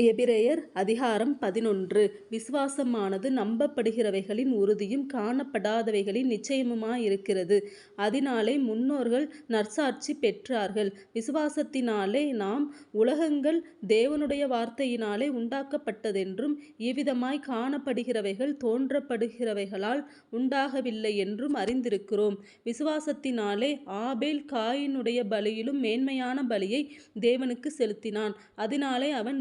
எபிரேயர் அதிகாரம் பதினொன்று விசுவாசமானது நம்பப்படுகிறவைகளின் உறுதியும் காணப்படாதவைகளின் நிச்சயமுமாயிருக்கிறது. அதனாலே முன்னோர்கள் நற்சாட்சி பெற்றார்கள். விசுவாசத்தினாலே நாம் உலகங்கள் தேவனுடைய வார்த்தையினாலே உண்டாக்கப்பட்டதென்றும் இவ்விதமாய் காணப்படுகிறவைகள் தோன்றப்படுகிறவைகளால் உண்டாகவில்லை என்றும் அறிந்திருக்கிறோம். விசுவாசத்தினாலே ஆபேல் காயினுடைய பலியிலும் மேன்மையான பலியை தேவனுக்கு செலுத்தினான். அதனாலே அவன்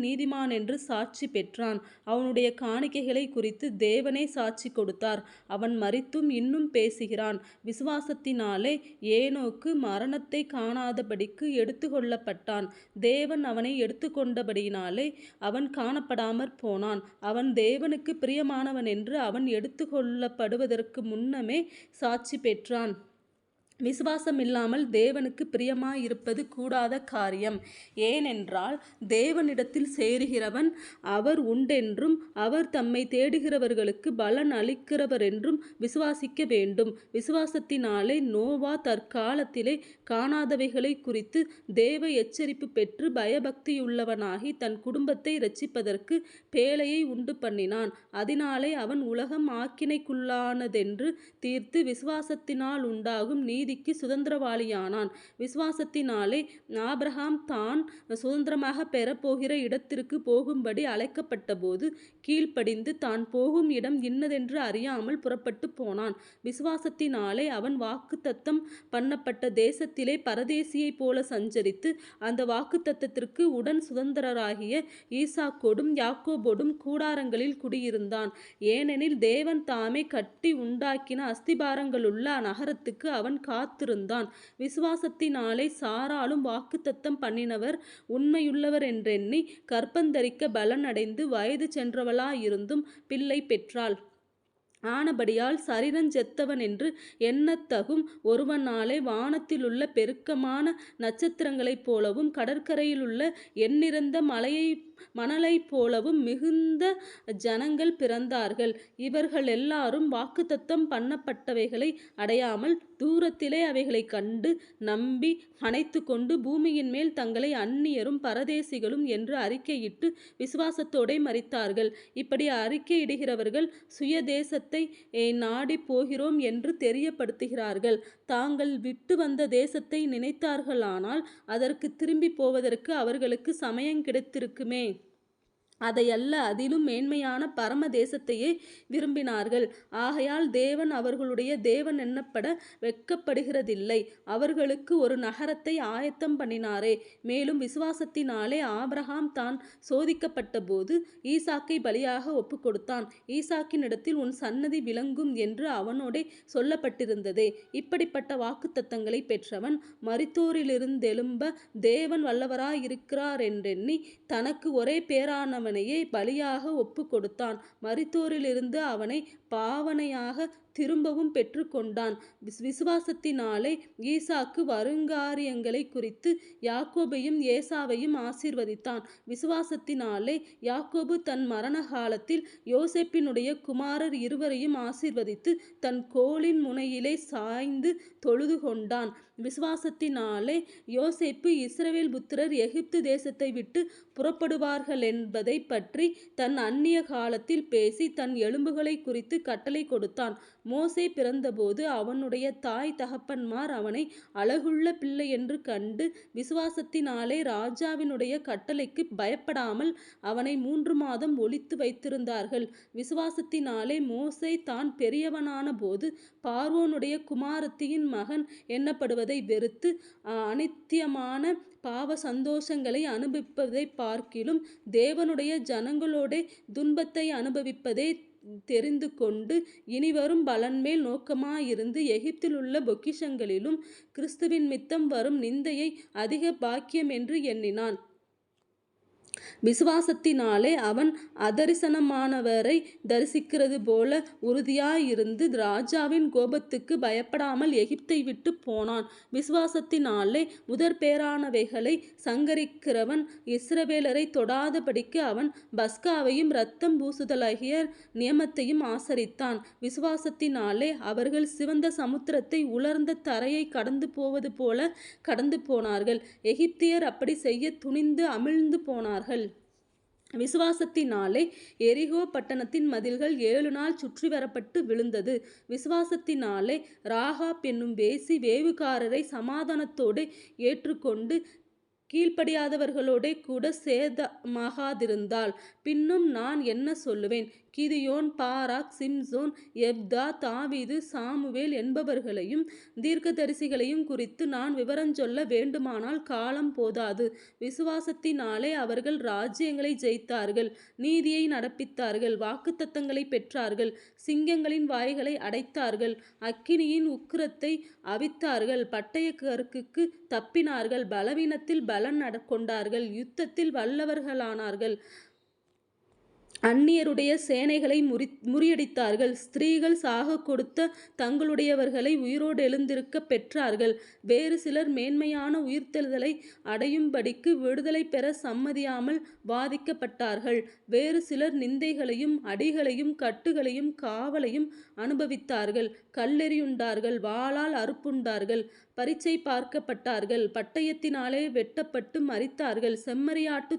என்று சாட்சி பெற்றான். அவனுடைய காணிக்கைகளை குறித்து தேவனே சாட்சி கொடுத்தார். அவன் மறித்தும் இன்னும் பேசுகிறான். விசுவாசத்தினாலே ஏனோக்கு மரணத்தைக் காணாதபடிக்கு எடுத்துக்கொள்ளப்பட்டான். தேவன் அவனை எடுத்துக்கொண்டபடியினாலே அவன் காணப்படாமற் போனான். அவன் தேவனுக்கு பிரியமானவன் என்று அவன் எடுத்துக்கொள்ளப்படுவதற்கு முன்னமே சாட்சி பெற்றான். விசுவாசமில்லாமல் தேவனுக்கு பிரியமாயிருப்பது கூடாத காரியம். ஏனென்றால் தேவனிடத்தில் சேருகிறவன் அவர் உண்டென்றும் அவர் தம்மை தேடுகிறவர்களுக்கு பலன் அளிக்கிறவரென்றும் விசுவாசிக்க வேண்டும். விசுவாசத்தினாலே நோவா தற்காலத்திலே காணாதவைகளைக் குறித்து தேவ எச்சரிப்பு பெற்று பயபக்தியுள்ளவனாகி தன் குடும்பத்தை இரட்சிப்பதற்குப் பேழையை உண்டு பண்ணினான் அதனாலே அவன் உலகம் ஆக்கினைக்குள்ளானதென்று தீர்த்து விசுவாசத்தினால் உண்டாகும் நீதி நீதிக்கு சுதந்திரவாளியானான். விசுவாசத்தினாலே ஆபிரகாம் தான் சுதந்திரமாக பெறப்போகிற இடத்திற்கு போகும்படி அழைக்கப்பட்டபோது கீழ்ப்படிந்து தான் போகும் இடம் இன்னதென்று அறியாமல் புறப்பட்டு போனான். விசுவாசத்தினாலே அவன் வாக்குத்தத்தம் பண்ணப்பட்ட தேசத்திலே பரதேசியைப் போல சஞ்சரித்து அந்த வாக்குத்தத்தத்திற்கு உடன் சுதந்திரராகிய ஈசாக்கோடும் யாக்கோபோடும் கூடாரங்களில் குடியிருந்தான். ஏனெனில் தேவன் தாமே கட்டி உண்டாக்கின அஸ்திபாரங்களுள்ள நகரத்துக்கு அவன் காத்திருந்தான். விசுவாசத்தினாலே சாராலும் வாக்குத்தத்தம் பண்ணினவர் உண்மையுள்ளவர் என்றெண்ணி பலன் அடைந்து வயது சென்றவளாயிருந்தும் பிள்ளை பெற்றாள். ஆனபடியால் சரீரஞ் செத்தவனென்று எண்ணத்தகும் ஒருவனாலே வானத்திலுள்ள பெருக்கமான நட்சத்திரங்களைப் போலவும் கடற்கரையிலுள்ள எண்ணிறந்த மணலைப் போலவும் மிகுந்த ஜனங்கள் பிறந்தார்கள். இவர்கள் எல்லாரும் வாக்குத்தத்தம் பண்ணப்பட்டவைகளை அடையாமல் தூரத்திலே அவைகளைக் கண்டு நம்பி அணைத்துக்கொண்டு பூமியின்மேல் தங்களை அந்நியரும் பரதேசிகளும் என்று அறிக்கையிட்டு விசுவாசத்தோடே மறித்தார்கள் இப்படி அறிக்கையிடுகிறவர்கள் சுயதேசத்தை நாடிப் போகிறோம் என்று தெரியப்படுத்துகிறார்கள். தாங்கள் விட்டு வந்த தேசத்தை நினைத்தார்களானால் அதற்குத் திரும்பிப் போவதற்கு அவர்களுக்கு சமயம் கிடைத்திருக்குமே. அதையல்ல அதிலும் மேன்மையான பரம தேசத்தையே விரும்பினார்கள். ஆகையால் தேவன் அவர்களுடைய தேவன் எண்ணப்பட வெட்கப்படுகிறதில்லை. அவர்களுக்கு ஒரு நகரத்தை ஆயத்தம் பண்ணினாரே. மேலும் விசுவாசத்தினாலே ஆபிரகாம் தான் சோதிக்கப்பட்டபோது ஈசாக்கை பலியாக ஒப்புக்கொடுத்தான். ஈசாக்கினிடத்தில் உன் சன்னதி விளங்கும் என்று அவனோடே சொல்லப்பட்டிருந்ததே. இப்படிப்பட்ட வாக்குத்தத்தங்களைப் பெற்றவன் மரித்தோரிலிருந்தெழும்ப தேவன் வல்லவராயிருக்கிறாரென்றெண்ணித் தனக்கு ஒரே அவனையே பலியாக ஒப்புக்கொடுத்தான். மரித்தோரிலிருந்து அவனை பாவனையாக திரும்பவும் பெற்றுக்கொண்டான். விசுவாசத்தினாலே ஈசாக்கு வருங்காரியங்களைக் குறித்து யாக்கோபையும் ஏசாவையும் ஆசீர்வதித்தான். விசுவாசத்தினாலே யாக்கோபு தன் மரண காலத்தில் யோசேப்பினுடைய குமாரர் இருவரையும் ஆசீர்வதித்து தன் கோளின் முனையிலே சாய்ந்து தொழுது கொண்டான் விசுவாசத்தினாலே யோசேப்பு இஸ்ரவேல் புத்திரர் எகிப்து தேசத்தை விட்டுப் புறப்படுவார்களென்பதைப் பற்றி தன் அந்நிய காலத்தில் பேசி தன் எலும்புகளைக் குறித்து கட்டளை கொடுத்தான். மோசே பிறந்தபோது அவனுடைய தாய் தகப்பன்மார் அவனை அழகுள்ள பிள்ளை என்று கண்டு விசுவாசத்தினாலே ராஜாவினுடைய கட்டளைக்கு பயப்படாமல் அவனை மூன்று மாதம் ஒழித்து வைத்திருந்தார்கள். விசுவாசத்தினாலே மோசை தான் பெரியவனான போது பார்வோனுடைய குமாரத்தியின் மகன் எண்ணப்படுவதை வெறுத்து அனித்தியமான பாவ சந்தோஷங்களை அனுபவிப்பதை பார்க்கிலும் தேவனுடைய ஜனங்களோட துன்பத்தை அனுபவிப்பதே தெரிந்து கொண்டு இனிவரும் பலன்மேல் நோக்கமாயிருந்து எகிப்திலுள்ள பொக்கிஷங்களிலும் கிறிஸ்துவினிமித்தம் வரும் நிந்தையை அதிக பாக்கியமென்று எண்ணினான். விசுவாசத்தினாலே அவன் அதரிசனமானவரை தரிசிக்கிறது போல உறுதியாயிருந்து ராஜாவின் கோபத்துக்கு பயப்படாமல் எகிப்தை விட்டுப் போனான். விசுவாசத்தினாலே முதற்பேறானவைகளைச் சங்கரிக்கிறவன் இஸ்ரவேலரைத் தொடாதபடிக்கு அவன் பஸ்காவையும் இரத்தம் பூசுதலாகிய நியமத்தையும் ஆசரித்தான். விசுவாசத்தினாலே அவர்கள் சிவந்த சமுத்திரத்தை உலர்ந்த தரையை கடந்து போவது போல கடந்து போனார்கள் எகிப்தியர் அப்படி செய்ய துணிந்து அமிழ்ந்து போனார்கள். விசுவாசத்தினாலே எரிகோ பட்டணத்தின் மதில்கள் ஏழு நாள் சுற்றி வரப்பட்டு விழுந்தது. விசுவாசத்தினாலே ராகாப் என்னும் வேசி வேவுகாரரை சமாதானத்தோடு ஏற்றுக்கொண்டு கீழ்ப்படியாதவர்களோடே கூட சேதமாகாதிருந்தால் பின்னும் நான் என்ன சொல்லுவேன்? கிதியோன் பாராக் சிம்சோன் எப்தா தாவீது சாமுவேல் என்பவர்களையும் தீர்க்கதரிசிகளையும் குறித்து நான் விவரஞ்சொல்ல வேண்டுமானால் காலம் போதாது. விசுவாசத்தினாலே அவர்கள் ராஜ்யங்களை ஜெயித்தார்கள் நீதியை நடப்பித்தார்கள் வாக்குத்தத்தங்களைப் பெற்றார்கள் சிங்கங்களின் வாய்களை அடைத்தார்கள் அக்கினியின் உக்கிரத்தை அவித்தார்கள் பட்டய கருக்குக்கு தப்பினார்கள் பலவீனத்தில் பலன் கொண்டார்கள். யுத்தத்தில் வல்லவர்களானார்கள். அந்நியருடைய சேனைகளை முறி முறியடித்தார்கள். ஸ்திரீகள் சாக கொடுத்த தங்களுடையவர்களை உயிரோடெழுந்திருக்கப் பெற்றார்கள். வேறு சிலர் மேன்மையான உயிர்த்தெழுதலை அடையும்படிக்கு விடுதலை பெற சம்மதியாமல் பாதிக்கப்பட்டார்கள் வேறு சிலர் நிந்தைகளையும் அடிகளையும் கட்டுகளையும் காவலையும் அனுபவித்தார்கள். கல்லெறியுண்டார்கள். வாளால் அறுப்புண்டார்கள். பரீட்சை பார்க்கப்பட்டார்கள். பட்டயத்தினாலே வெட்டப்பட்டு மரித்தார்கள்.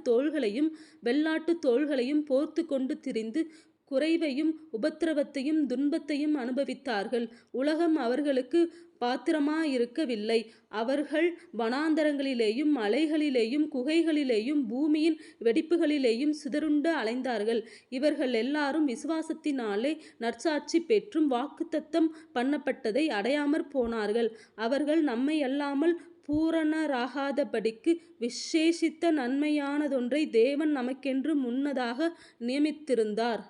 தோள்களையும் வெள்ளாட்டு தோள்களையும் தோல்களையும் போர்த்துக்கொண்டு திரிந்து குறைவையும் உபத்திரவத்தையும் துன்பத்தையும் அனுபவித்தார்கள். உலகம் அவர்களுக்கு பாத்திரமாயிருக்கவில்லை. அவர்கள் வனாந்தரங்களிலேயும் மலைகளிலேயும் குகைகளிலேயும் பூமியின் வெடிப்புகளிலேயும் சிதறுண்டு அலைந்தார்கள். இவர்கள் எல்லாரும் விசுவாசத்தினாலே நற்சாட்சி பெற்றும் வாக்குத்தத்தம் பண்ணப்பட்டதை அடையாமற் போனார்கள். அவர்கள் நம்மையல்லாமல் பூரணராகாதபடிக்கு விசேஷித்த நன்மையானதொன்றை தேவன் நமக்கென்று முன்னதாக நியமித்திருந்தார்.